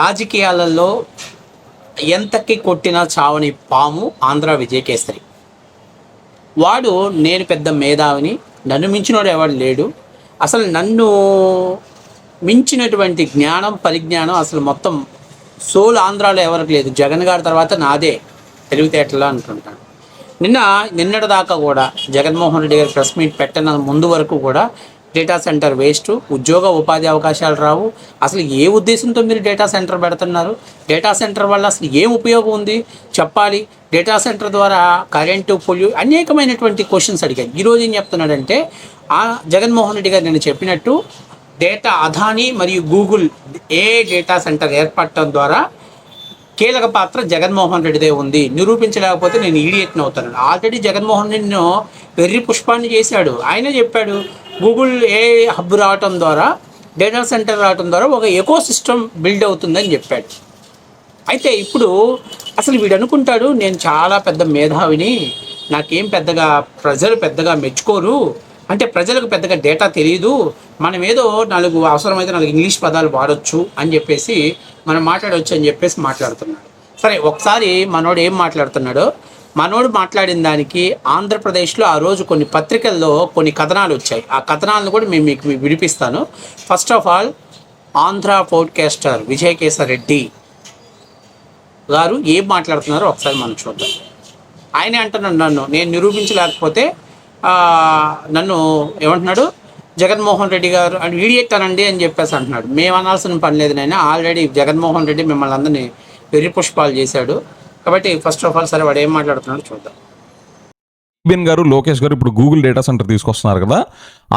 రాజకీయాలలో ఎంతకి కొట్టినా చావని పాము ఆంధ్ర విజయకేసరి. వాడు నేను పెద్ద మేధావిని నన్ను మించినోడు ఎవడు లేడు. అసలు నన్ను మించినటువంటి జ్ఞానం పరిజ్ఞానం అసలు మొత్తం సోల్ ఆంధ్రాలో ఎవరికి లేదు. జగన్ గారి తర్వాత నాదే తెలివితేటలు అనుకుంటాను నిన్న నిన్నటి దాకా కూడా జగన్మోహన్ రెడ్డి గారి ప్రెస్ మీట్ పెట్టిన ముందు వరకు కూడా డేటా సెంటర్ వేస్ట్ ఉద్యోగ ఉపాధి అవకాశాలు రావు. అసలు ఏ ఉద్దేశంతో మీరు డేటా సెంటర్ పెడుతున్నారు? డేటా సెంటర్ వల్ల అసలు ఏం ఉపయోగం ఉంది? చెప్పాలి. డేటా సెంటర్ ద్వారా కరెంటు పొల్యూ అనేకమైనటువంటి క్వశ్చన్స్ అడిగాను ఈరోజు ఏం చెప్తున్నాడంటే ఆ జగన్మోహన్ రెడ్డి గారు నేను చెప్పినట్టు డేటా అదాని మరియు గూగుల్ ఏ డేటా సెంటర్ ఏర్పడటం ద్వారా కీలక పాత్ర జగన్మోహన్ రెడ్డిదే ఉంది. నిరూపించలేకపోతే నేను ఈడియట్ని అవుతాను. ఆల్రెడీ జగన్మోహన్ రెడ్డిను వెర్రి పుష్పాన్ని చేశాడు. ఆయనే చెప్పాడు గూగుల్ ఏ హబ్ రావటం ద్వారా డేటా సెంటర్ రావటం ద్వారా ఒక ఎకో సిస్టమ్ బిల్డ్ అవుతుందని చెప్పాడు. అయితే ఇప్పుడు అసలు వీడు అనుకుంటాడు నేను చాలా పెద్ద మేధావిని నాకేం పెద్దగా ప్రజలు పెద్దగా మెచ్చుకోరు. అంటే ప్రజలకు పెద్దగా డేటా తెలియదు మనం ఏదో నాలుగు అవసరమైతే నాలుగు ఇంగ్లీష్ పదాలు వాడచ్చు అని చెప్పేసి మనం మాట్లాడవచ్చు అని చెప్పేసి మాట్లాడుతున్నాడు. సరే ఒకసారి మనోడు ఏం మాట్లాడుతున్నాడో? మనోడు మాట్లాడిన దానికి ఆంధ్రప్రదేశ్లో ఆ రోజు కొన్ని పత్రికల్లో కొన్ని కథనాలు వచ్చాయి. ఆ కథనాలను కూడా మేము మీకు విడిపిస్తాను first of all Andhra podcaster Vijayakesar Reddy garu ఏం మాట్లాడుతున్నారో ఒకసారి మనం చూద్దాం. ఆయనే అంటున్నాడు నన్ను నేను నిరూపించలేకపోతే నన్ను ఏమంటున్నాడు? జగన్మోహన్ రెడ్డి గారు అని ఈడియట్ అనండి అని చెప్పేసి అంటున్నాడు. మేము అనాల్సిన పని లేదు నాయన. ఆల్రెడీ జగన్మోహన్ రెడ్డి మిమ్మల్ని అందరినీ వెర్రి పుష్పాలు చేశాడు. కాబట్టి ఫస్ట్ ఆఫ్ ఆల్ సరే వాడు ఏం మాట్లాడుతున్నాడో చూద్దాం. బిఎన్ గారు లోకేష్ గారు ఇప్పుడు గూగుల్ డేటా సెంటర్ తీసుకొస్తున్నారు కదా.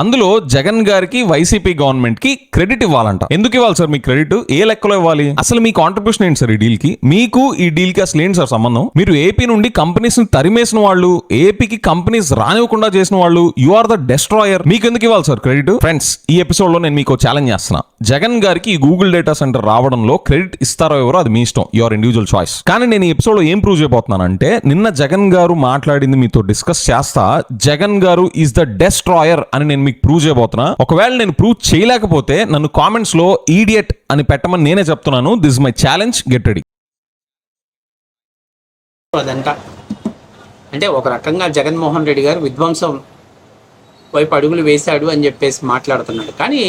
అందులో జగన్ గారికి వైసీపీ గవర్నమెంట్కి క్రెడిట్ ఇవ్వాలంట. ఎందుకు ఇవ్వాలి సార్ మీ క్రెడిట్ ఏ లెక్కలో ఇవ్వాలి? అసలు మీ కాంట్రిబ్యూషన్ ఏంటి సార్ ఈ డీల్కి? మీకు ఈ డీల్కి అసలు ఏంటి సార్ సంబంధం? మీరు ఏపీ నుండి కంపెనీస్ని తరిమేసిన వాళ్ళు ఏపీకి కంపెనీస్ రానివ్వకుండా చేసిన వాళ్ళు యు ఆర్ ద డెస్ట్రాయర్ మీకు ఎందుకు ఇవ్వాలి సార్ క్రెడిట్ ఫ్రెండ్స్ ఈ ఎపిసోడ్లో నేను మీకు ఛాలెంజ్ చేస్తున్నా. జగన్ గారికి ఈ గూగుల్ డేటా సెంటర్ రావడంలో క్రెడిట్ ఇస్తారో ఎవరో అది మీ ఇష్టం. యువర్ ఇండివిజువల్ చాయిస్ కానీ నేను ఈ ఎపిసోడ్లో ఏం ప్రూవ్ చేయబోతున్నానంటే నిన్న జగన్ గారు మాట్లాడింది మీతో డిస్కస్ చేస్తా జగన్ గారు ఈజ్ ద డెస్ట్రాయర్ అని నేను మీకు ప్రూవ్ చేయబోతున్నా. ఒకవేళ నేను ప్రూవ్ చేయలేకపోతే నన్ను కామెంట్స్లో ఈడియట్ అని పెట్టమని నేనే చెప్తున్నాను. This my challenge get ready అదంట అంటే ఒక రకంగా జగన్మోహన్ రెడ్డి గారు విధ్వంసం వైపు అడుగులు వేశాడు అని చెప్పేసి మాట్లాడుతున్నాడు. కానీ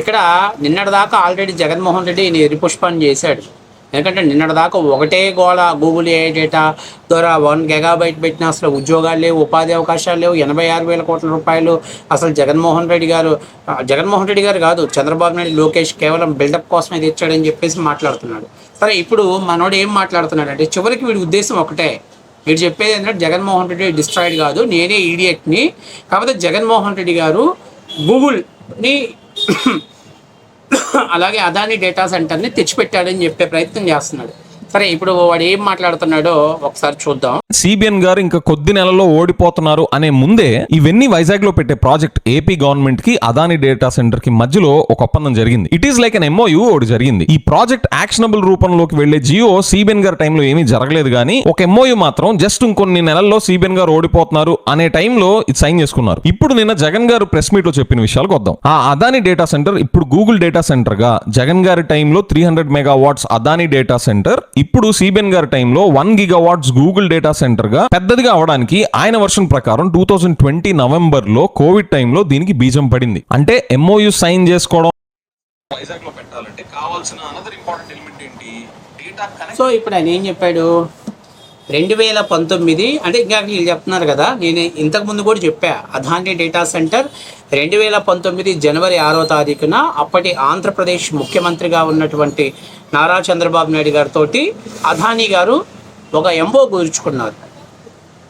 ఇక్కడ నిన్నటిదాకా ఆల్రెడీ జగన్మోహన్ రెడ్డి ఎరిపుష్పాన్ని చేశాడు. ఎందుకంటే నిన్నటిదాకా ఒకటే గోళ గూగుల్ ఏ డేటా ద్వారా వన్ గెగాబైట్ పెట్టిన అసలు ఉద్యోగాలు లేవు ఉపాధి అవకాశాలు లేవు. ఎనభై ఆరు వేల కోట్ల రూపాయలు అసలు జగన్మోహన్ రెడ్డి గారు జగన్మోహన్ రెడ్డి గారు కాదు చంద్రబాబు నాయుడు లోకేష్ కేవలం బిల్డప్ కోసమే తెచ్చాడని చెప్పేసి మాట్లాడుతున్నాడు. సరే ఇప్పుడు మనోడు ఏం మాట్లాడుతున్నాడు అంటే చివరికి వీడి ఉద్దేశం ఒకటే. వీడు చెప్పేది ఏంటంటే జగన్మోహన్ రెడ్డి డిస్ట్రాయిడ్ కాదు నేనే ఈడియట్ని కాకపోతే జగన్మోహన్ రెడ్డి గారు గూగుల్ని అలాగే అదాని డేటా సెంటర్ని తెచ్చిపెట్టాడని చెప్పే ప్రయత్నం చేస్తున్నాడు. సరే ఇప్పుడు వాడు ఏం మాట్లాడుతున్నాడో ఒకసారి చూద్దాం. సిబిఎన్ గారు ఇంకా కొద్ది నెలల్లో ఓడిపోతున్నారు అనే ముందే ఇవన్నీ వైజాగ్లో పెట్టే ప్రాజెక్ట్ ఏపీ గవర్నమెంట్కి అదాని డేటా సెంటర్కి మధ్యలో ఒక ఒప్పందం జరిగింది. It is like an MoU ఒకటి జరిగింది. ఈ ప్రాజెక్ట్ యాక్షనబుల్ రూపంలోకి వెళ్ళే జియో సిబిఎన్ గారి టైంలో ఏమీ జరగలేదు కానీ ఒక ఎంఓయూ మాత్రం జస్ట్ ఇంకొన్ని నెలల్లో సిబిఎన్ గారు ఓడిపోతున్నారు అనే టైంలో ఇది సైన్ చేసుకున్నారు. ఇప్పుడు నిన్న జగన్ గారు ప్రెస్ మీట్లో చెప్పిన విషయాలకు వద్దాం ఆ అదాని డేటా సెంటర్ ఇప్పుడు గూగుల్ డేటా సెంటర్గా జగన్ గారి టైంలో three hundred megawatts Adani data centre ఇప్పుడు సిబిఎన్ గారి టైంలో one giga watts Google data సెంటర్గా పెద్దదిగా అవడానికి ఆయన వర్షన్ ప్రకారం టూ థౌసండ్ ట్వంటీ నవంబర్లో కోవిడ్ టైంలో దీనికి బీజం పడింది. అంటే ఎంఓయూ సైన్ చేసుకోవడం వైజాగ్లో పెట్టాలంటే కావాల్సిన అనదర్ ఇంపార్టెంట్ ఎలిమెంట్ ఏంటి? డేటా సో ఇప్పుడు ఆయన ఏం చెప్పాడు? రెండు వేల పంతొమ్మిది అంటే ఇంకా వీళ్ళు చెప్తున్నారు కదా నేను ఇంతకు ముందు కూడా చెప్పా అధాని డేటా సెంటర్ రెండు వేల పంతొమ్మిది జనవరి ఆరో తారీఖున అప్పటి ఆంధ్రప్రదేశ్ ముఖ్యమంత్రిగా ఉన్నటువంటి నారా చంద్రబాబు నాయుడు గారితో అధాని గారు ఒక ఎంఓ కూర్చుకున్నారు.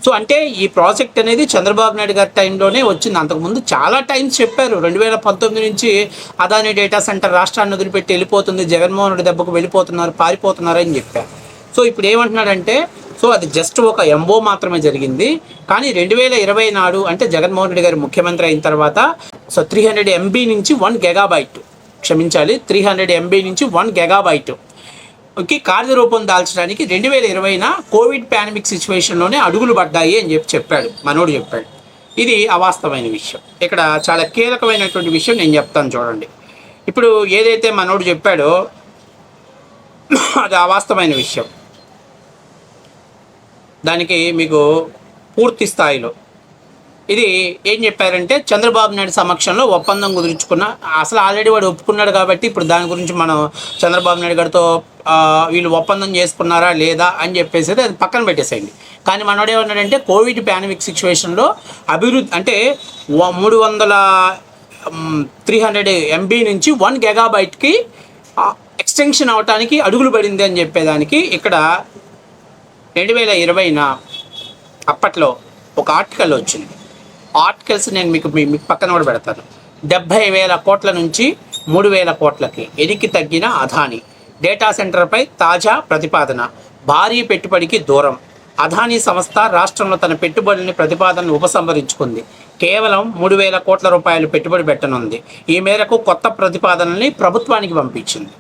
సో అంటే ఈ ప్రాజెక్ట్ అనేది చంద్రబాబు నాయుడు గారి టైంలోనే వచ్చింది. అంతకుముందు చాలా టైమ్స్ చెప్పారు రెండు వేల పంతొమ్మిది నుంచి అదాని డేటా సెంటర్ రాష్ట్రాన్ని వదిలిపెట్టి వెళ్ళిపోతుంది జగన్మోహన్ రెడ్డి దెబ్బకు వెళ్ళిపోతున్నారు పారిపోతున్నారు అని చెప్పారు సో ఇప్పుడు ఏమంటున్నాడంటే సో అది జస్ట్ ఒక ఎంఓ మాత్రమే జరిగింది. కానీ రెండు వేల ఇరవై నాడు అంటే జగన్మోహన్ రెడ్డి గారు ముఖ్యమంత్రి అయిన తర్వాత సో త్రీ హండ్రెడ్ ఎంబీ నుంచి వన్ గెగాబైట్ క్షమించాలి. త్రీ హండ్రెడ్ ఎంబీ నుంచి వన్ గెగాబైట్కి కార్యరూపం దాల్చడానికి రెండు వేల ఇరవైన కోవిడ్ పాండమిక్ సిచ్యువేషన్లోనే అడుగులు పడ్డాయి అని చెప్పి చెప్పాడు. మనోడు చెప్పాడు. ఇది అవాస్తవమైన విషయం. ఇక్కడ చాలా కీలకమైనటువంటి విషయం నేను చెప్తాను చూడండి. ఇప్పుడు ఏదైతే మనోడు చెప్పాడో అది అవాస్తవమైన విషయం. దానికి మీకు పూర్తి స్థాయిలో. ఇది ఏం చెప్పారంటే చంద్రబాబు నాయుడు సమక్షంలో ఒప్పందం కుదుర్చుకున్న అసలు ఆల్రెడీ వాడు ఒప్పుకున్నాడు కాబట్టి ఇప్పుడు దాని గురించి మనం చంద్రబాబు నాయుడు గారితో వీళ్ళు ఒప్పందం చేసుకున్నారా లేదా అని చెప్పేసి అది పక్కన పెట్టేసేయండి. కానీ మనోడు ఏమన్నాడంటే కోవిడ్ పాండమిక్ సిచ్యువేషన్లో అభివృద్ధి అంటే మూడు వందల త్రీ హండ్రెడ్ ఎంబీ నుంచి వన్ గెగాబైట్కి ఎక్స్టెన్షన్ అవటానికి అడుగులు పడింది అని చెప్పేదానికి ఇక్కడ రెండు వేల ఇరవైన అప్పట్లో ఒక ఆర్టికల్ వచ్చింది. ఆర్టికల్స్ నేను మీకు మీ మీకు పక్కన కూడా పెడతాను. డెబ్భై వేల కోట్ల నుంచి మూడు వేల కోట్లకి ఎనికి తగ్గిన అధాని డేటా సెంటర్పై తాజా ప్రతిపాదన భారీ పెట్టుబడికి దూరం. అధానీ సంస్థ రాష్ట్రంలో తన పెట్టుబడుల్ని ప్రతిపాదనను ఉపసంహరించుకుంది. కేవలం మూడు వేల కోట్ల రూపాయలు పెట్టుబడి పెట్టనుంది. ఈ మేరకు కొత్త ప్రతిపాదనల్ని ప్రభుత్వానికి పంపించింది.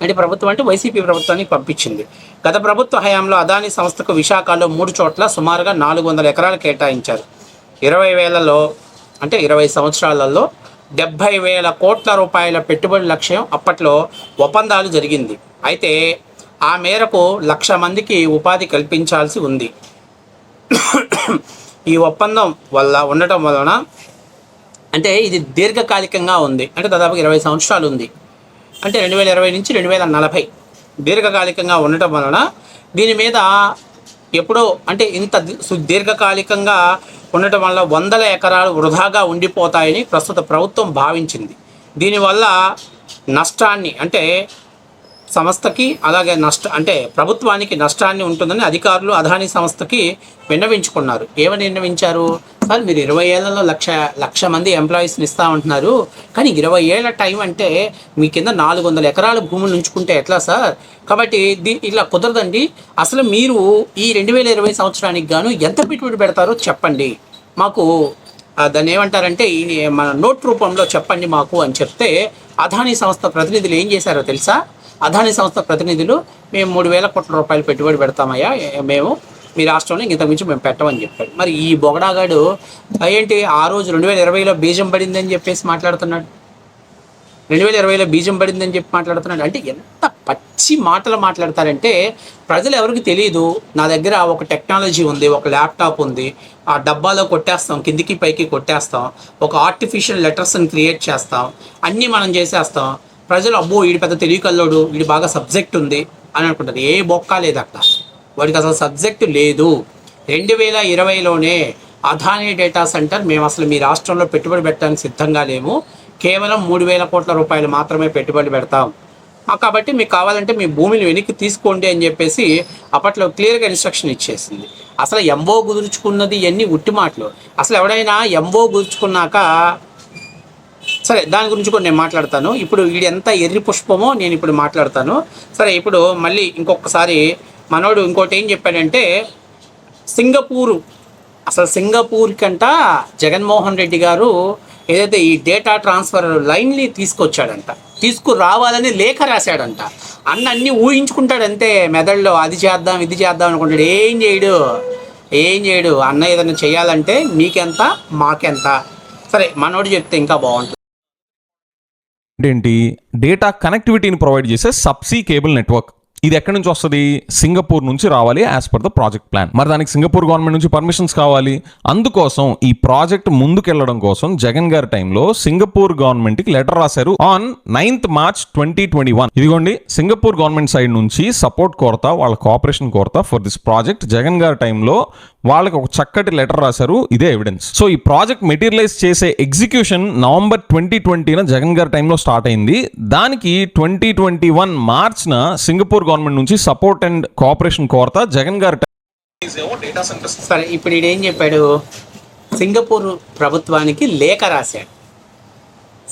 అంటే ప్రభుత్వం అంటే వైసీపీ ప్రభుత్వానికి పంపించింది. గత ప్రభుత్వ హయాంలో అదానీ సంస్థకు విశాఖలో మూడు చోట్ల సుమారుగా నాలుగు వందల ఎకరాలు కేటాయించారు. ఇరవై వేలలో అంటే ఇరవై సంవత్సరాలలో డెబ్భై వేల కోట్ల రూపాయల పెట్టుబడి లక్ష్యం అప్పట్లో ఒప్పందాలు జరిగింది. అయితే ఆ మేరకు లక్ష మందికి ఉపాధి కల్పించాల్సి ఉంది. ఈ ఒప్పందం వల్ల ఉండటం వలన అంటే ఇది దీర్ఘకాలికంగా ఉంది. అంటే దాదాపు ఇరవై సంవత్సరాలు ఉంది. అంటే రెండు వేల ఇరవై నుంచి రెండు వేల నలభై దీర్ఘకాలికంగా ఉండటం వలన దీని మీద ఎప్పుడో అంటే ఇంత సుదీర్ఘకాలికంగా సు- దీర్ఘకాలికంగా ఉండటం వల్ల వందల ఎకరాలు వృధాగా ఉండిపోతాయని ప్రస్తుత ప్రభుత్వం భావించింది. దీనివల్ల నష్టాన్ని అంటే సంస్థకి అలాగే నష్ట అంటే ప్రభుత్వానికి నష్టాన్ని ఉంటుందని అధికారులు అదానీ సంస్థకి విన్నవించుకున్నారు. ఏమని విన్నవించారు? సార్ మీరు ఇరవై ఏళ్ళలో లక్ష లక్ష మంది ఎంప్లాయీస్ని ఇస్తామంటున్నారు కానీ ఇరవై ఏళ్ళ టైం అంటే మీ కింద నాలుగు వందల ఎకరాల భూములు ఉంచుకుంటే ఎట్లా సార్? కాబట్టి దీ ఇలా కుదరదండి. అసలు మీరు ఈ రెండు వేల ఇరవై సంవత్సరానికి గాను ఎంత పెట్టుబడి పెడతారో చెప్పండి. మాకు దాన్ని ఏమంటారంటే ఈ మన నోట్ రూపంలో చెప్పండి మాకు అని చెప్తే అదానీ సంస్థ ప్రతినిధులు ఏం చేశారో తెలుసా? అదాని సంస్థ ప్రతినిధులు మేము మూడు వేల కోట్ల రూపాయలు పెట్టుబడి పెడతామయ్యా. మేము మీ రాష్ట్రంలో ఇంత మించి మేము పెట్టమని చెప్పాడు మరి ఈ బొగడాగాడు ఏంటి? ఆ రోజు రెండు వేల ఇరవైలో బీజం పడిందని చెప్పేసి మాట్లాడుతున్నాడు. రెండు వేల ఇరవైలో బీజం పడిందని చెప్పి మాట్లాడుతున్నాడు. అంటే ఎంత పచ్చి మాటలు మాట్లాడతారంటే ప్రజలు ఎవరికి తెలియదు నా దగ్గర ఒక టెక్నాలజీ ఉంది ఒక ల్యాప్టాప్ ఉంది. ఆ డబ్బాలో కొట్టేస్తాం కిందికి పైకి కొట్టేస్తాం. ఒక ఆర్టిఫిషియల్ లెటర్స్ని క్రియేట్ చేస్తాం. అన్నీ మనం చేసేస్తాం. ప్రజలు అబ్బో వీడి పెద్ద తెలివికల్లోడు వీడి బాగా సబ్జెక్ట్ ఉంది అని అనుకుంటారు ఏ బొక్క లేదు అక్కడ వాడికి అసలు సబ్జెక్టు లేదు. రెండు వేల ఇరవైలోనే అదానీ డేటా సెంటర్ మేము అసలు మీ రాష్ట్రంలో పెట్టుబడి పెట్టడానికి సిద్ధంగా లేము. కేవలం మూడు వేల కోట్ల రూపాయలు మాత్రమే పెట్టుబడి పెడతాం. కాబట్టి మీకు కావాలంటే మీ భూమిని వెనక్కి తీసుకోండి అని చెప్పేసి అప్పట్లో క్లియర్గా ఇన్స్ట్రక్షన్ ఇచ్చేసింది. అసలు ఎంఓ కుదుర్చుకున్నది ఇవన్నీ ఉట్టి మాటలు. అసలు ఎవడైనా ఎంఓ కుదుర్చుకున్నాక సరే దాని గురించి కూడా నేను మాట్లాడతాను. ఇప్పుడు వీడు ఎంత ఎర్రి పుష్పమో నేను ఇప్పుడు మాట్లాడతాను. సరే ఇప్పుడు మళ్ళీ ఇంకొకసారి మనోడు ఇంకోటి ఏం చెప్పాడంటే సింగపూరు అసలు సింగపూర్ కంట జగన్మోహన్ రెడ్డి గారు ఏదైతే ఈ డేటా ట్రాన్స్ఫర్ లైన్ని తీసుకొచ్చాడంట తీసుకురావాలని లేఖ రాశాడంట. అన్న అన్ని ఊహించుకుంటాడు అంతే మెదడులో అది చేద్దాం ఇది చేద్దాం అనుకుంటాడు. ఏం చేయడు? ఏం చేయడు? అన్న ఏదైనా చేయాలంటే మీకెంత మాకెంత? సరే మనోడు చెప్తే ఇంకా బాగుంటుంది. ఏంటి? డేటా కనెక్టివిటీని ప్రొవైడ్ చేసే సబ్సీ కేబుల్ నెట్వర్క్ ఇది ఎక్కడి నుంచి వస్తుంది? సింగపూర్ నుంచి రావాలి as per the project plan మరి దానికి సింగపూర్ గవర్నమెంట్ నుంచి పర్మిషన్స్ కావాలి? అందుకోసం ఈ ప్రాజెక్ట్ ముందుకెళ్ళడం కోసం జగన్ గారి టైంలో సింగపూర్ గవర్నమెంట్కి లెటర్ రాశారు on ninth March twenty twenty one ఇదిగోండి సింగపూర్ గవర్నమెంట్ సైడ్ నుంచి సపోర్ట్ కోరతా వాళ్ళ cooperation కోరతా for this project Jagan garu టైంలో వాళ్ళకి ఒక చక్కటి లెటర్ రాశారు ఇదే ఎవిడెన్స్ సో ఈ ప్రాజెక్ట్ మెటీరియలైజ్ చేసే ఎగ్జిక్యూషన్ నవంబర్ ట్వంటీ ట్వంటీన జగన్ గారి టైంలో స్టార్ట్ అయింది. దానికి ట్వంటీ ట్వంటీ వన్ మార్చ్న సింగపూర్ గవర్నమెంట్ నుంచి సపోర్ట్ అండ్ కోఆపరేషన్ కోరతా జగన్ గారు సరే ఇప్పుడు ఏం చెప్పాడు? సింగపూర్ ప్రభుత్వానికి లేఖ రాశాడు.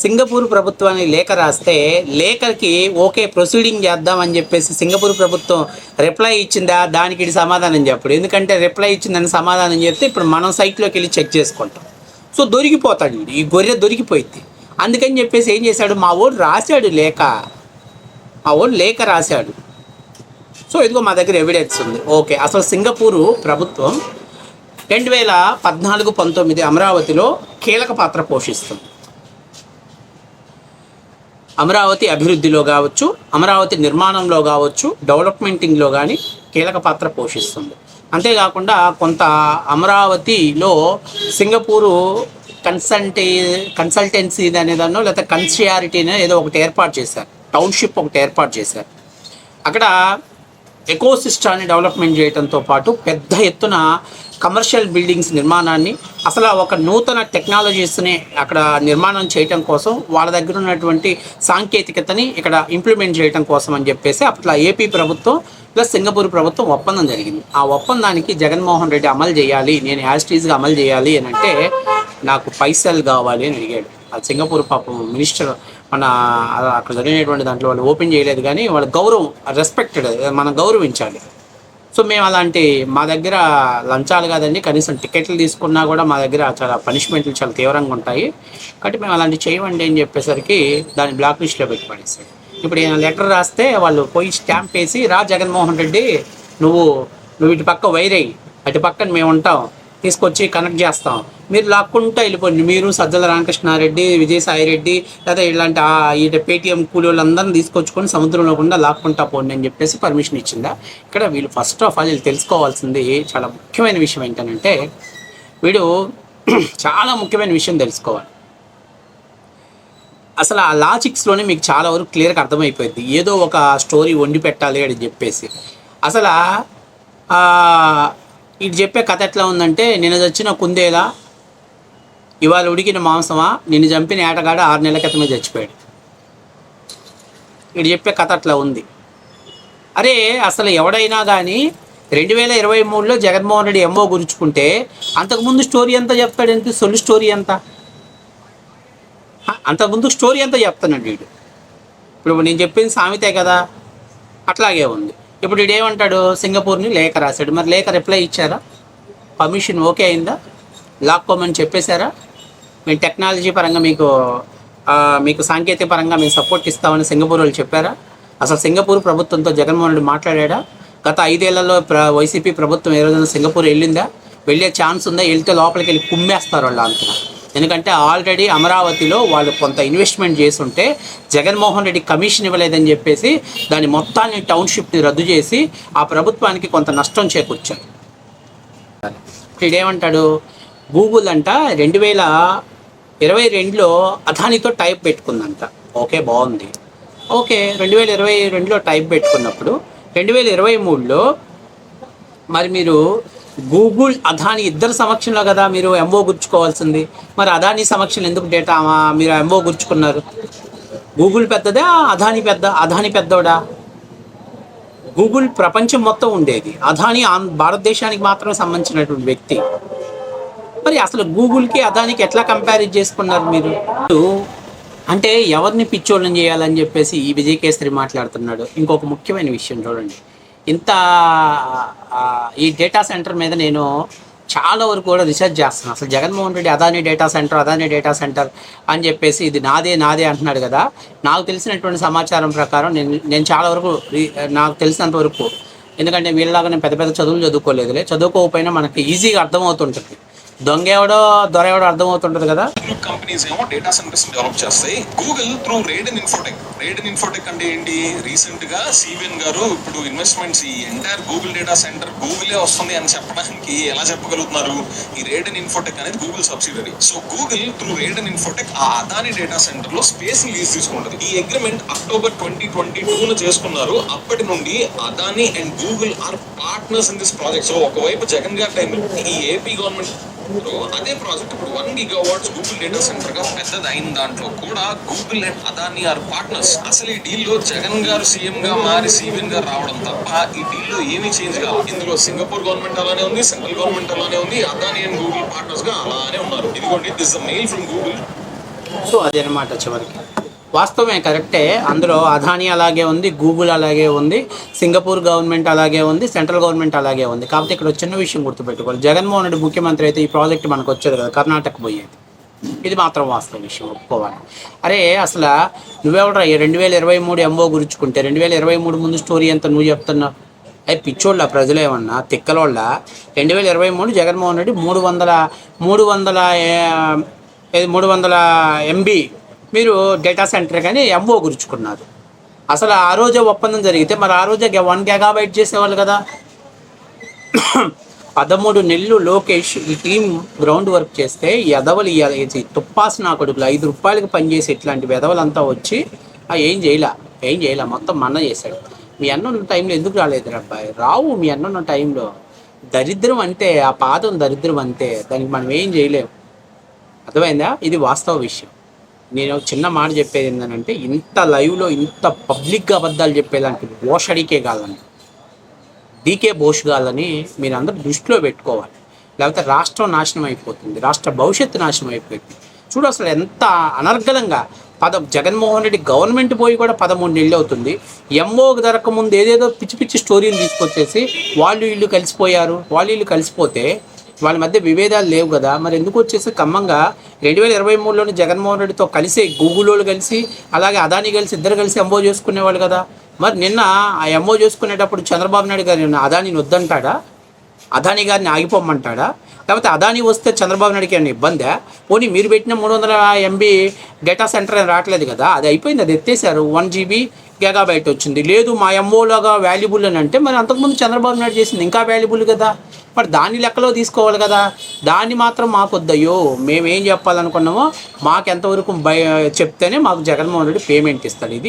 సింగపూర్ ప్రభుత్వానికి లేఖ రాస్తే లేఖకి ఓకే ప్రొసీడింగ్ చేద్దామని చెప్పేసి సింగపూర్ ప్రభుత్వం రిప్లై ఇచ్చిందా? దానికి ఇది సమాధానం చెప్పడు. ఎందుకంటే రిప్లై ఇచ్చిందని సమాధానం చెప్తే ఇప్పుడు మనం సైట్లోకి వెళ్ళి చెక్ చేసుకుంటాం. సో దొరికిపోతాడు ఈ గొర్రె దొరికిపోయింది. అందుకని చెప్పేసి ఏం చేశాడు? మా ఊరు రాశాడు లేఖ. మా ఊరు లేఖ రాశాడు. సో ఇదిగో మా దగ్గర ఎవిడెన్స్ ఉంది. ఓకే అసలు సింగపూరు ప్రభుత్వం రెండు వేల పద్నాలుగు పంతొమ్మిది అమరావతిలో కీలక పాత్ర పోషిస్తుంది. అమరావతి అభివృద్ధిలో కావచ్చు అమరావతి నిర్మాణంలో కావచ్చు డెవలప్మెంటింగ్లో కానీ కీలక పాత్ర పోషిస్తుంది. అంతేకాకుండా కొంత అమరావతిలో సింగపూరు కన్సల్టీ కన్సల్టెన్సీ అనేదాన్నో లేకపోతే కన్సియారిటీ ఏదో ఒకటి ఏర్పాటు చేశారు. టౌన్షిప్ ఒకటి ఏర్పాటు చేశారు. అక్కడ ఎకోసిస్టాన్ని డెవలప్మెంట్ చేయడంతో పాటు పెద్ద ఎత్తున కమర్షియల్ బిల్డింగ్స్ నిర్మాణాన్ని అసలు ఒక నూతన టెక్నాలజీస్ని అక్కడ నిర్మాణం చేయటం కోసం వాళ్ళ దగ్గర ఉన్నటువంటి సాంకేతికతని ఇక్కడ ఇంప్లిమెంట్ చేయడం కోసం అని చెప్పేసి అట్లా ఏపీ ప్రభుత్వం ప్లస్ సింగపూర్ ప్రభుత్వం ఒప్పందం జరిగింది. ఆ ఒప్పందానికి జగన్మోహన్ రెడ్డి అమలు చేయాలి నేను యాస్టీజ్గా అమలు చేయాలి అని అంటే నాకు పైసలు కావాలి అని అడిగాడు. ఆ సింగపూర్ పాపం మినిస్టర్ మన అక్కడ జరిగినటువంటి దాంట్లో వాళ్ళు ఓపెన్ చేయలేదు కానీ వాళ్ళ గౌరవం రెస్పెక్టెడ్ మనం గౌరవించాలి. సో మేము అలాంటి మా దగ్గర లంచాలు కాదండి కనీసం టికెట్లు తీసుకున్నా కూడా మా దగ్గర చాలా పనిష్మెంట్లు చాలా తీవ్రంగా ఉంటాయి. కాబట్టి మేము అలాంటి చేయమండి అని చెప్పేసరికి దాన్ని బ్లాక్ లిస్ట్లో పెట్టి పడేసాడు ఇప్పుడు లెటర్ రాస్తే వాళ్ళు పోయి స్టాంప్ వేసి రా జగన్మోహన్ రెడ్డి నువ్వు నువ్వు ఇటు పక్క వైరై అటు పక్కన మేము ఉంటాం తీసుకొచ్చి కనెక్ట్ చేస్తాం. మీరు లాక్కుంటూ వెళ్ళిపోండి. మీరు సజ్జల రామకృష్ణారెడ్డి విజయసాయిరెడ్డి లేదా ఇలాంటి ఇటు పేటీఎం కూలి వాళ్ళందరినీ తీసుకొచ్చుకొని సముద్రంలో కూడా లాక్కుంటా పోండి అని చెప్పేసి పర్మిషన్ ఇచ్చిందా? ఇక్కడ వీళ్ళు ఫస్ట్ ఆఫ్ ఆల్ వీళ్ళు తెలుసుకోవాల్సింది చాలా ముఖ్యమైన విషయం ఏంటంటే వీడు చాలా ముఖ్యమైన విషయం తెలుసుకోవాలి. అసలు ఆ లాజిక్స్లోనే మీకు చాలా వరకు క్లియర్గా అర్థమైపోయింది. ఏదో ఒక స్టోరీ వండి పెట్టాలి అని చెప్పేసి. అసలు ఇటు చెప్పే కథ ఎట్లా ఉందంటే నిన్న చచ్చిన కుందేలా ఇవాళ ఉడికిన మాంసమా నిన్ను చంపిన ఏటగాడ ఆరు నెలల క్రితమే చచ్చిపోయాడు. ఇటు చెప్పే కథ అట్లా ఉంది. అరే అసలు ఎవడైనా కానీ రెండు వేల ఇరవై మూడులో జగన్మోహన్ రెడ్డి ఎంఓ గురుచుకుంటే అంతకుముందు స్టోరీ ఎంత చెప్తాడు ఎంత సొల్లు స్టోరీ ఎంత? అంతకుముందు స్టోరీ అంతా చెప్తానండి వీడు. ఇప్పుడు నేను చెప్పింది సామెతే కదా. అట్లాగే ఉంది. ఇప్పుడు ఇడేమంటాడు ఏమంటాడు? సింగపూర్ని లేఖ రాశాడు. మరి లేఖ రిప్లై ఇచ్చారా? పర్మిషన్ ఓకే అయిందా? లాక్కోమని చెప్పేశారా? మేము టెక్నాలజీ పరంగా మీకు మీకు సాంకేతిక పరంగా మేము సపోర్ట్ ఇస్తామని సింగపూర్ వాళ్ళు చెప్పారా? అసలు సింగపూర్ ప్రభుత్వంతో జగన్మోహన్ రెడ్డి మాట్లాడా గత ఐదేళ్ళలో ప్ర వైసీపీ ప్రభుత్వం ఏ రోజున సింగపూర్ వెళ్ళిందా? వెళ్ళే ఛాన్స్ ఉందా? వెళ్తే లోపలికి వెళ్ళి కుమ్మేస్తారు వాళ్ళు అంటున్నారు ఎందుకంటే ఆల్రెడీ అమరావతిలో వాళ్ళు కొంత ఇన్వెస్ట్మెంట్ చేస్తుంటే జగన్మోహన్ రెడ్డి కమిషన్ ఇవ్వలేదని చెప్పేసి దాని మొత్తాన్ని టౌన్షిప్ని రద్దు చేసి ఆ ప్రభుత్వానికి కొంత నష్టం చేకూర్చారు. ఇదేమంటాడు గూగుల్ అంట రెండు వేల ఇరవై రెండులో అదానితో టైప్ పెట్టుకుందంట. ఓకే బాగుంది. ఓకే రెండు వేల ఇరవై రెండులో టైప్ పెట్టుకున్నప్పుడు రెండు వేల ఇరవై మూడులో మరి మీరు గూగుల్ అదాని ఇద్దరు సమక్షంలో కదా మీరు ఎంఓ గుర్చుకోవాల్సింది. మరి అదాని సమక్షంలో ఎందుకు డేటా మీరు ఎంఓ గుర్చుకున్నారు? గూగుల్ పెద్దదా అదాని పెద్ద అదాని పెద్దోడా? గూగుల్ ప్రపంచం మొత్తం ఉండేది. అదాని ఆం- భారతదేశానికి మాత్రమే సంబంధించినటువంటి వ్యక్తి. మరి అసలు గూగుల్కి అదానికి ఎట్లా కంపేర్ చేసుకున్నారు మీరు? అంటే ఎవరిని పిచ్చోళ్ళని చేయాలని చెప్పేసి ఈ విజయ్ కేసరి మాట్లాడుతున్నాడు. ఇంకొక ముఖ్యమైన విషయం చూడండి. ఇంత ఈ డేటా సెంటర్ మీద నేను చాలా వరకు కూడా రీసెర్చ్ చేస్తున్నాను. అసలు Jaganmohan Reddy Adani data centre Adani data centre అని చెప్పేసి ఇది నాదే నాదే అంటున్నాడు కదా. నాకు తెలిసినటువంటి సమాచారం ప్రకారం నేను నేను చాలా వరకు నాకు తెలిసినంత వరకు ఎందుకంటే వీళ్ళలాగా నేను పెద్ద పెద్ద చదువులు చదువుకోలేదులే. చదువుకోకపోయినా మనకి ఈజీగా అర్థమవుతుంటుంది. దొంగ ఎవడో దొర ఎవడో అర్థమవుతుంటది కదా? కంపెనీస్ ఏమో డేటా సెంటర్స్ డెవలప్ చేస్తాయి. Google through Raiden Infotech Raiden Infotech అంటే ఏంటి? రీసెంట్గా సివిఎన్ గారు ఇప్పుడు ఇన్వెస్ట్మెంట్స్ ఈ ఎంటైర్ గూగుల్ డేటా సెంటర్ గూగులే వస్తుంది అని చెప్పడానికి ఎలా చెప్పగలుగుతున్నారు? ఈ రేడన్ ఇన్ఫోటెక్ అనేది Google subsidiary so Google through Raiden Infotech ఆ అదాని డేటా సెంటర్లో స్పేస్ లీజ్ తీసుకుంటది ఈ agreement October twenty twenty two లో చేసుకున్నారు. అప్పటి నుండి Adani and Google are partners in this project so ఒకవైపు జగన్ గారి టైం ఈ ఏపీ గవర్నమెంట్ సో అదే ప్రాజెక్ట్ ఇప్పుడు వన్ గిగావాట్స్ గూగుల్ డేటా సెంటర్గా పెద్దది అయిన దాంట్లో కూడా Google and Adani are partners అసలు ఈ డీల్లో జగన్ గారు సీఎం గా మారి సీఎం గారు రావడం తప్ప ఈ డీల్లో ఏమీ చేంజ్ కావాలి ఇందులో సింగపూర్ గవర్నమెంట్ అలానే ఉంది సెంట్రల్ గవర్నమెంట్ అలానే ఉంది అదాని అండ్ గూగుల్ పార్ట్నర్స్గా అలానే ఉన్నారు. ఇదిగోండి this the mail from Google so అదనమాట చివరికి. వాస్తవమే కరెక్టే. అందులో అదాని అలాగే ఉంది గూగుల్ అలాగే ఉంది సింగపూర్ గవర్నమెంట్ అలాగే ఉంది సెంట్రల్ గవర్నమెంట్ అలాగే ఉంది. కాకపోతే ఇక్కడ ఒక చిన్న విషయం గుర్తుపెట్టుకోవాలి. జగన్మోహన్ రెడ్డి ముఖ్యమంత్రి అయితే ఈ ప్రాజెక్ట్ మనకు వచ్చేది కదా కర్ణాటక పోయేది. ఇది మాత్రం వాస్తవ విషయం ఒప్పుకోవాలి. అరే అసలు నువ్వెవడరా రెండు వేల ఇరవై మూడు ఎంఓ గురించుకుంటే రెండు వేల ఇరవై మూడు ముందు స్టోరీ ఎంత నువ్వు చెప్తున్నావు? అయ్యి పిచ్చోళ్ళ ప్రజలు ఏమన్నా? తిక్కలోళ్ళ? రెండు వేల ఇరవై మూడు జగన్మోహన్ రెడ్డి మూడు వందల మూడు వందల మూడు వందల ఎంబీ మీరు డేటా సెంటర్ కానీ ఎంఓ గురుచుకున్నారు. అసలు ఆ రోజే ఒప్పందం జరిగితే మరి ఆ రోజే వన్ గెగాబైట్ చేసేవాళ్ళు కదా. పదమూడు నెలలు లోకేష్ ఈ టీం గ్రౌండ్ వర్క్ చేస్తే ఎదవలు ఈ తుప్పాస్ నా కొడుకులు ఐదు రూపాయలకి పనిచేసి ఇట్లాంటి ఎదవలంతా వచ్చి ఆ ఏం చేయలే ఏం చేయలే మొత్తం మన్న చేశాడు. మీ అన్న ఉన్న టైంలో ఎందుకు రాలేదు అబ్బాయి? రావు మీ అన్న ఉన్న టైంలో దరిద్రం అంటే ఆ పాదం దరిద్రం అంతే దానికి మనం ఏం చేయలేము అర్థమైందా? ఇది వాస్తవ విషయం. నేను చిన్న మాట చెప్పేది ఏంటంటే ఇంత లైవ్లో ఇంత పబ్లిక్గా అబద్ధాలు చెప్పేదానికి ఓషడికే గాలని డీకే బోష్ గాలని మీరు అందరూ దృష్టిలో పెట్టుకోవాలి. లేకపోతే రాష్ట్రం నాశనం అయిపోతుంది రాష్ట్ర భవిష్యత్తు నాశనం అయిపోతుంది చూడు అసలు ఎంత అనర్గలంగా పద జగన్మోహన్ రెడ్డి గవర్నమెంట్ పోయి కూడా పదమూడు నెలలు అవుతుంది. ఎంఓకి దొరకముందు ఏదేదో పిచ్చి పిచ్చి స్టోరీలు తీసుకొచ్చేసి వాళ్ళు వీళ్ళు కలిసిపోయారు వాళ్ళు వీళ్ళు కలిసిపోతే వాళ్ళ మధ్య విభేదాలు లేవు కదా. మరి ఎందుకు వచ్చేసి ఖమ్మంగా రెండు వేల ఇరవై మూడులోని జగన్మోహన్ రెడ్డితో కలిసి గూగుల్ వాళ్ళు కలిసి అలాగే అదాని కలిసి ఇద్దరు కలిసి ఎంబో చేసుకునేవాళ్ళు కదా. మరి నిన్న ఆ ఎంఓ చేసుకునేటప్పుడు చంద్రబాబు నాయుడు గారు నిన్న అదానీని వద్దంటాడా? అదాని గారిని ఆగిపోమంటాడా లేకపోతే అదాని వస్తే చంద్రబాబు నాయుడుకి ఏమైనా ఇబ్బందా? పోనీ మీరు పెట్టిన మూడు వందల ఎంబీ డేటా సెంటర్ అని రావట్లేదు కదా. అది అయిపోయింది అది ఎత్తేసారు వన్ జీబీ బయట వచ్చింది. లేదు మా ఎంఓలాగా వాల్యుబుల్ అని అంటే మరి అంతకుముందు చంద్రబాబు నాయుడు చేసింది ఇంకా వాల్యుబుల్ కదా. మరి దాన్ని లెక్కలో తీసుకోవాలి కదా. దాన్ని మాత్రం మాకు వద్దయ్యో మేము ఏం చెప్పాలనుకున్నామో మాకు ఎంతవరకు భయ చెప్తేనే మాకు జగన్మోహన్ రెడ్డి పేమెంట్ ఇస్తాడు. ఇది